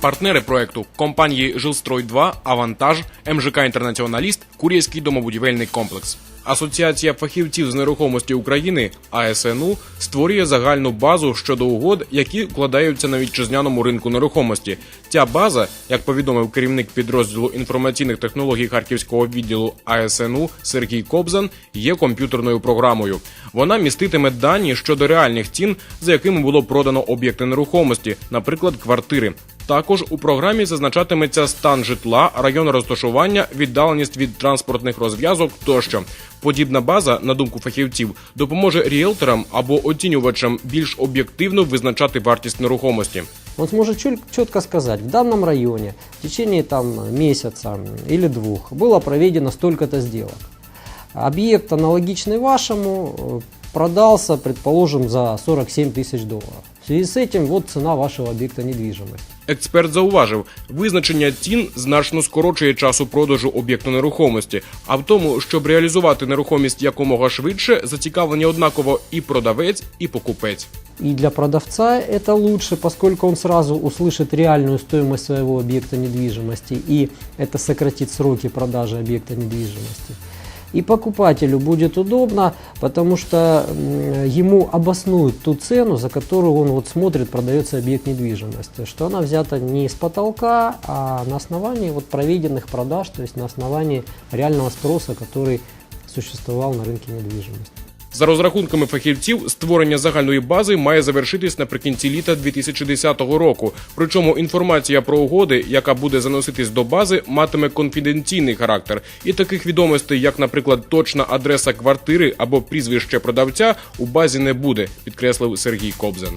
Партнери проекту компанії Жилстрой 2 Авантаж, МЖК Інтернаціоналіст, Кур'єрський домобудівельний комплекс. Асоціація фахівців з нерухомості України АСНУ створює загальну базу щодо угод, які вкладаються на вітчизняному ринку нерухомості. Ця база, як повідомив керівник підрозділу інформаційних технологій харківського відділу АСНУ Сергій Кобзан, є комп'ютерною програмою. Вона міститиме дані щодо реальних цін, за якими було продано об'єкти нерухомості, наприклад, квартири. Також у програмі зазначатиметься стан житла, район розташування, віддаленість від транспортних розв'язок тощо. Подібна база, на думку фахівців, допоможе ріелторам або оцінювачам більш об'єктивно визначати вартість нерухомості. Он сможет четко сказать, в данном районе в течение там, месяца или двух было проведено столько-то сделок. Объект, аналогичный вашему, э, продался, предположим, за 47 тысяч долларов. В связи с этим вот цена вашего объекта недвижимости. Експерт зауважив, визначення цін значно скорочує часу продажу об'єкту нерухомості. А в тому, щоб реалізувати нерухомість якомога швидше, зацікавлені однаково і продавець, і покупець. И для продавца это лучше, поскольку он сразу услышит реальную стоимость своего объекта недвижимости, и это сократит сроки продажи объекта недвижимости. И покупателю будет удобно, потому что м, ему обоснуют ту цену, за которую он вот смотрит, продается объект недвижимости, что она взята не с потолка, а на основании вот проведенных продаж, то есть на основании реального спроса, который существовал на рынке недвижимости. За розрахунками фахівців, створення загальної бази має завершитись наприкінці літа 2010 року. Причому інформація про угоди, яка буде заноситись до бази, матиме конфіденційний характер. І таких відомостей, як, наприклад, точна адреса квартири або прізвище продавця, у базі не буде, підкреслив Сергій Кобзен.